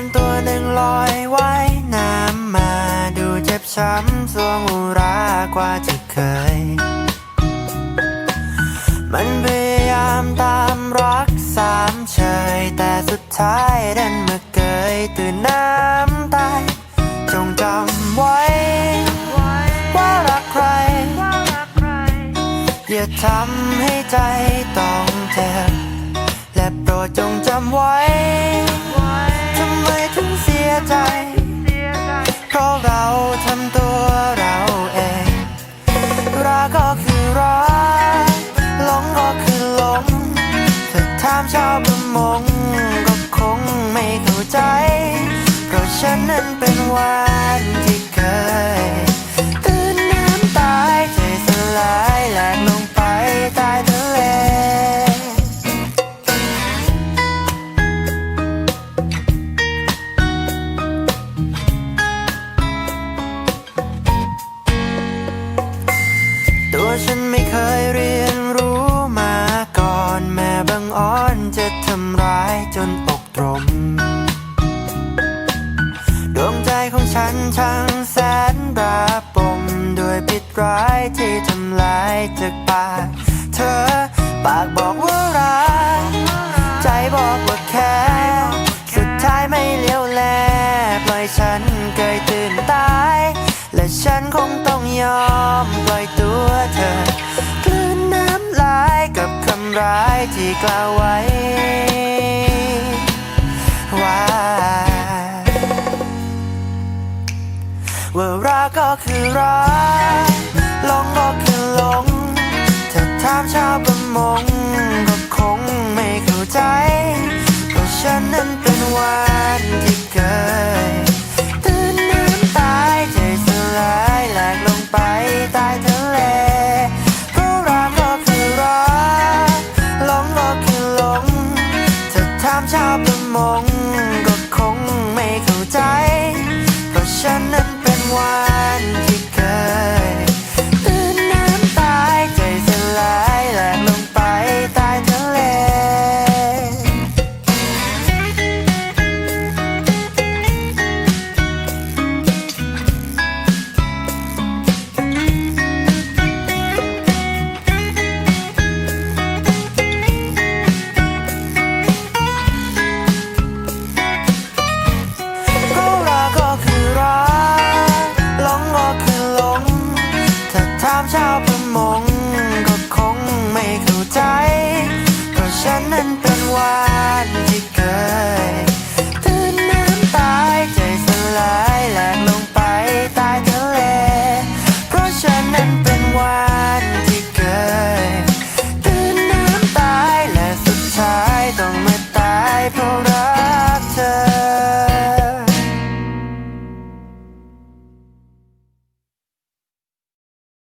านตัวหนึ่งลอยว่ายน้ำมาดูเจ็บช้ำสวงอุรากว่าที่เคย มันพยายามตามรักสามเฉย แต่สุดท้ายดันมาเกยตื่นน้ำตายจงจำไว้ ว่ารักใคร อย่าทำให้ใจต้องเจ็บและโปรดจงจำไว้าถามชาวประมงก็คงไม่เข้าใจ เพราะฉันนั้นเป็นวา ฉันช่างแสนระปมด้วยพิษร้ายที่ทำลายจากปากเธอปากบอกว่ารักใจบอกว่าแค่สุดท้ายไม่เลี้ยวแลปล่อยฉันเกยตื่นตาย และฉันคงต้องยอมปล่อยตัวเธอ กลืนน้ำลายกับคำร้ายที่กล่าวไว้ รักลองบอก็คือลงถ้าถามชาวประมงก็คงไม่เข้าใจเพราะฉันนั้นเป็นวันที่เกิดตื่นน้ำตายใจสลายแหลกลงไปตายทะเลเพราะรักก็คือรักลองบอก็คือลงถ้าถามชาวประมง